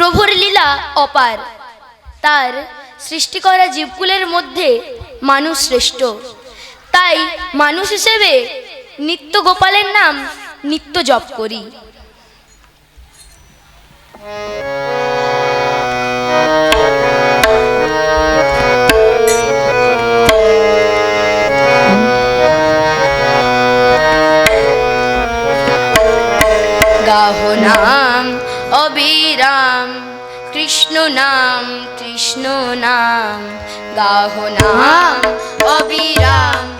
প্রভুর লীলা অপার। তার সৃষ্টি করা জীবকুলের মধ্যে মানুষ শ্রেষ্ঠ। তাই মানুষ হিসেবে নিত্য গোপালের নাম নিত্য জপ করি। গাহো নাম অবিরাম। কৃষ্ণ নাম কৃষ্ণ নাম গাহ নাম অবিরাম।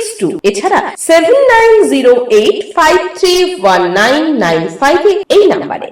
six two এছাড়া seven nine zero eight five three one nine nine five এই নাম্বারে।